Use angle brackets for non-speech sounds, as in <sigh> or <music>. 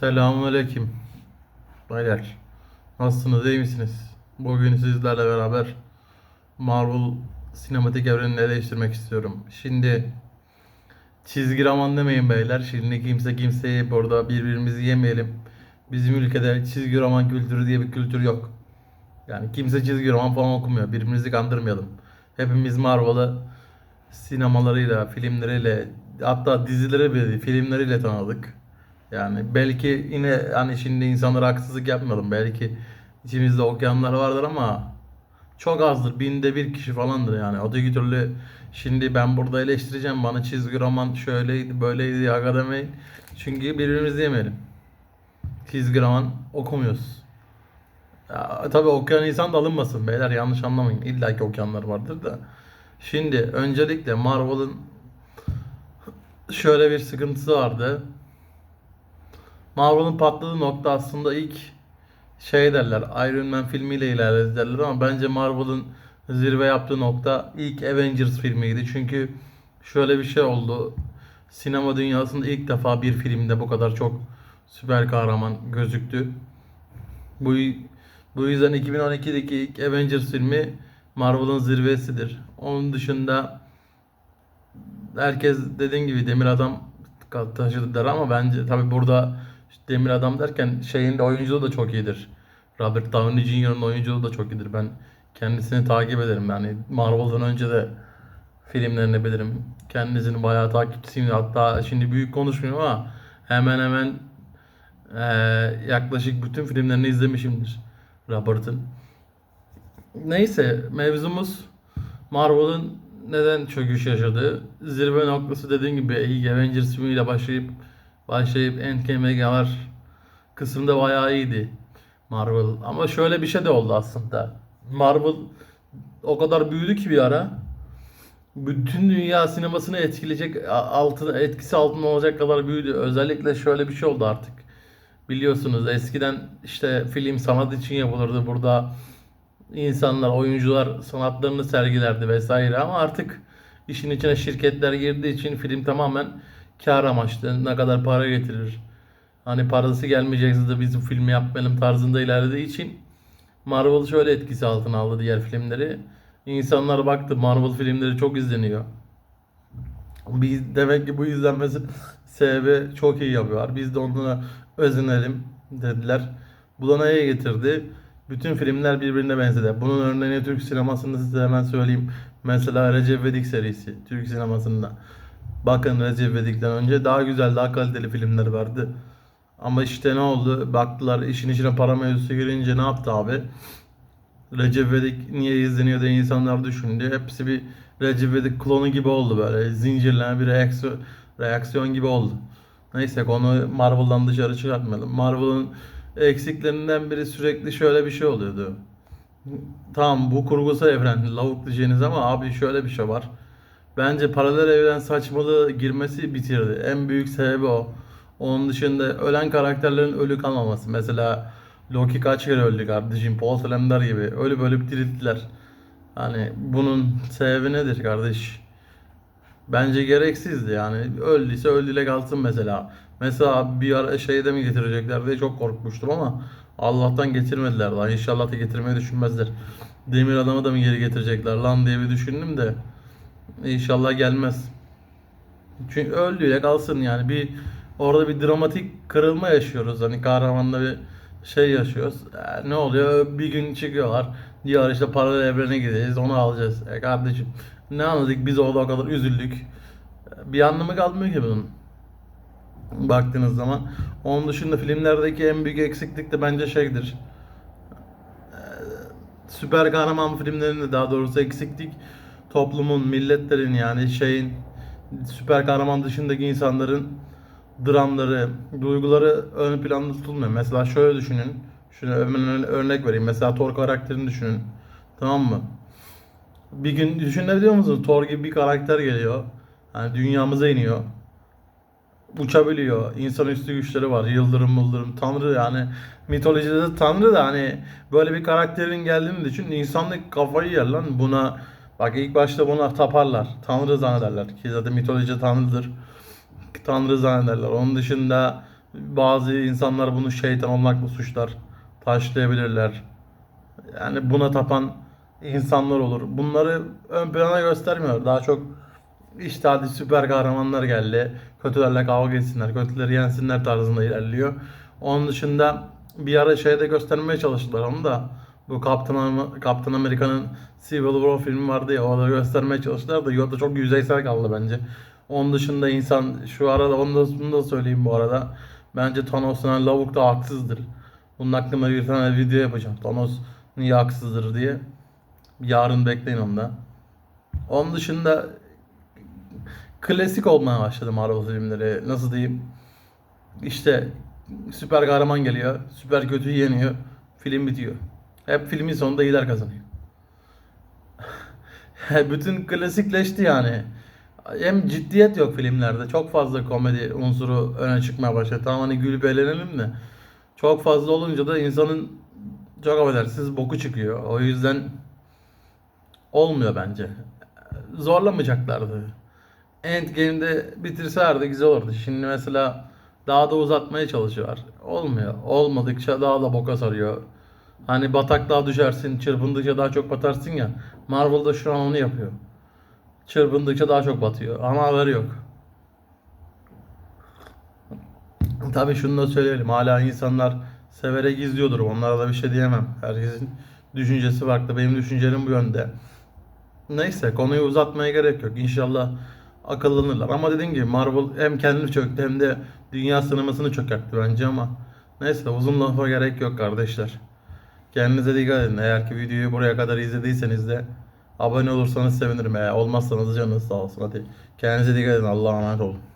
Selamünaleyküm. Baylar. Nasılsınız, iyi misiniz? Bugün sizlerle beraber Marvel sinematik evrenini eleştirmek istiyorum. Şimdi çizgi roman demeyin beyler. Şimdi kimse kimseyi burada birbirimizi yemeyelim. Bizim ülkede çizgi roman kültürü diye bir kültür yok. Yani kimse çizgi roman falan okumuyor. Birbirimizi kandırmayalım. Hepimiz Marvel'ı sinemalarıyla, filmleriyle, hatta dizileri bile filmleriyle tanıdık. Yani belki yine hani şimdi insanlara haksızlık yapmayalım. Belki içimizde okuyanlar vardır ama çok azdır. Binde bir kişi falandır yani. Öteki türlü şimdi ben burada eleştireceğim. Bana çizgi roman şöyleydi böyleydi ya demeyin. Çünkü birbirimizi yemeyelim. Çizgi roman okumuyoruz. Ya, tabii okuyan insan da alınmasın beyler yanlış anlamayın. İlla ki okuyanlar vardır da. Şimdi öncelikle Marvel'ın şöyle bir sıkıntısı vardı. Marvel'ın patladığı nokta aslında ilk şey derler Iron Man filmiyle ilerledi derler ama bence Marvel'ın zirve yaptığı nokta ilk Avengers filmiydi. Çünkü şöyle bir şey oldu. Sinema dünyasında ilk defa bir filmde bu kadar çok süper kahraman gözüktü. Bu bu yüzden 2012'deki ilk Avengers filmi Marvel'ın zirvesidir. Onun dışında herkes dediğim gibi Demir Adam taşıdı der ama bence tabi burada işte Demir Adam derken şeyin de oyunculuğu da çok iyidir. Robert Downey Jr.'ın oyunculuğu da çok iyidir. Ben kendisini takip ederim yani Marvel'dan önce de filmlerini bilirim. Kendisini bayağı takipçisiyim. Hatta şimdi büyük konuşmuyorum ama hemen hemen eee, yaklaşık bütün filmlerini izlemişimdir Robert'ın. Neyse mevzumuz Marvel'ın neden çöküş yaşadığı. Zirve noktası dediğim gibi ilk Avengers filmiyle başlayıp başlayıp Endgame'e kadar kısımda bayağı iyiydi Marvel. Ama şöyle bir şey de oldu aslında. Marvel o kadar büyüdü ki bir ara bütün dünya sinemasını etkileyecek altına etkisi altında olacak kadar büyüdü. Özellikle şöyle bir şey oldu artık. Biliyorsunuz eskiden işte film sanat için yapılırdı. Burada insanlar, oyuncular sanatlarını sergilerdi vesaire ama artık işin içine şirketler girdiği için film tamamen kar amaçlı. Ne kadar para getirir. Hani parası gelmeyecekse de biz bu filmi yapmayalım tarzında ilerlediği için Marvel şöyle etkisi altına aldı diğer filmleri. İnsanlar baktı Marvel filmleri çok izleniyor. Biz demek ki bu izlenmesi <laughs> sebebi çok iyi yapıyorlar. Biz de onlara özenelim dediler. Bu da neye getirdi? Bütün filmler birbirine benzedi. Bunun örneğini Türk sinemasında size hemen söyleyeyim. Mesela Recep İvedik serisi Türk sinemasında. Bakın Recep İvedik'ten önce daha güzel, daha kaliteli filmler vardı. Ama işte ne oldu? Baktılar işin içine para mevzusu girince ne yaptı abi? Recep İvedik niye izleniyor diye insanlar düşündü. Hepsi bir Recep İvedik klonu gibi oldu böyle. Zincirleme bir reaksiyon, reaksiyon gibi oldu. Neyse konu Marvel'dan dışarı çıkartmayalım. Marvel'ın eksiklerinden biri sürekli şöyle bir şey oluyordu. Tamam bu kurgusal evren lavuk diyeceğiniz ama abi şöyle bir şey var. Bence paralel evren saçmalığı girmesi bitirdi. En büyük sebebi o. Onun dışında ölen karakterlerin ölü kalmaması. Mesela Loki kaç kere öldü kardeşim? Paul Slender gibi. Ölüp ölüp dirilttiler. Hani bunun sebebi nedir kardeş? Bence gereksizdi yani. Öldüyse öldüyle kalsın mesela. Mesela bir ara şeyde mi getirecekler diye çok korkmuştum ama Allah'tan getirmediler daha. İnşallah da getirmeyi düşünmezler. Demir adamı da mı geri getirecekler lan diye bir düşündüm de. İnşallah gelmez. Çünkü öldüyle kalsın yani bir orada bir dramatik kırılma yaşıyoruz. Hani kahramanla bir şey yaşıyoruz. E, ne oluyor? Bir gün çıkıyorlar. Diyor işte paralel evrene gideceğiz. Onu alacağız. E kardeşim ne anladık? Biz orada o kadar üzüldük. E, Bir anlamı kalmıyor ki bunun. Baktığınız zaman. Onun dışında filmlerdeki en büyük eksiklik de bence şeydir. E, Süper kahraman filmlerinde daha doğrusu eksiklik toplumun, milletlerin yani şeyin süper kahraman dışındaki insanların dramları, duyguları ön planda tutulmuyor. Mesela şöyle düşünün. Şunu örnek vereyim. Mesela Thor karakterini düşünün. Tamam mı? Bir gün düşünebiliyor musunuz? Thor gibi bir karakter geliyor. Yani dünyamıza iniyor. Uçabiliyor. İnsanüstü güçleri var. Yıldırım mıldırım. Tanrı yani. Mitolojide de tanrı da hani böyle bir karakterin geldiğini düşün. İnsanlık kafayı yer lan. Buna bak ilk başta buna taparlar. Tanrı zannederler. Ki zaten mitolojide tanrıdır. Tanrı zannederler. Onun dışında Bazı insanlar bunu şeytan olmakla suçlar. Taşlayabilirler. Yani buna tapan insanlar olur. Bunları ön plana göstermiyor. Daha çok işte hadi süper kahramanlar geldi. Kötülerle kavga etsinler, kötüleri yensinler tarzında ilerliyor. Onun dışında bir ara şeyde göstermeye çalıştılar onu da. Bu Kaptan, Kaptan Amerika'nın Civil War filmi vardı ya orada göstermeye çalıştılar da o da çok yüzeysel kaldı bence. Onun dışında insan şu arada onu da, bunu da söyleyeyim bu arada. Bence Thanos'un lavuk da haksızdır. Bunun hakkında bir tane video yapacağım. Thanos niye haksızdır diye. Yarın bekleyin onu da. Onun dışında klasik olmaya başladı Marvel filmleri. Nasıl diyeyim? İşte süper kahraman geliyor. Süper kötüyü yeniyor. Film bitiyor. Hep filmin sonunda iyiler kazanıyor. <laughs> Bütün klasikleşti yani. Hem ciddiyet yok filmlerde. Çok fazla komedi unsuru öne çıkmaya başladı. Tamam hani gülüp eğlenelim de. Çok fazla olunca da insanın çok affedersiniz boku çıkıyor. O yüzden olmuyor bence. Zorlamayacaklardı. Endgame'de bitirselerdi güzel olurdu. Şimdi mesela daha da uzatmaya çalışıyorlar. Olmuyor. Olmadıkça daha da boka sarıyor. Hani bataklığa düşersin, çırpındıkça daha çok batarsın ya. Marvel'da şu an onu yapıyor. Çırpındıkça daha çok batıyor. Ama haberi yok. Tabii şunu da söyleyelim. Hala insanlar severek izliyordur. Onlara da bir şey diyemem. Herkesin düşüncesi farklı. Benim düşüncelerim bu yönde. Neyse konuyu uzatmaya gerek yok. İnşallah akıllanırlar. Ama dediğim gibi Marvel hem kendini çöktü hem de dünya sinemasını çökertti bence ama neyse uzun lafa gerek yok kardeşler. Kendinize dikkat edin. Eğer ki videoyu buraya kadar izlediyseniz de abone olursanız sevinirim. Eğer olmazsanız canınız sağ olsun. Hadi kendinize dikkat edin. Allah'a emanet olun.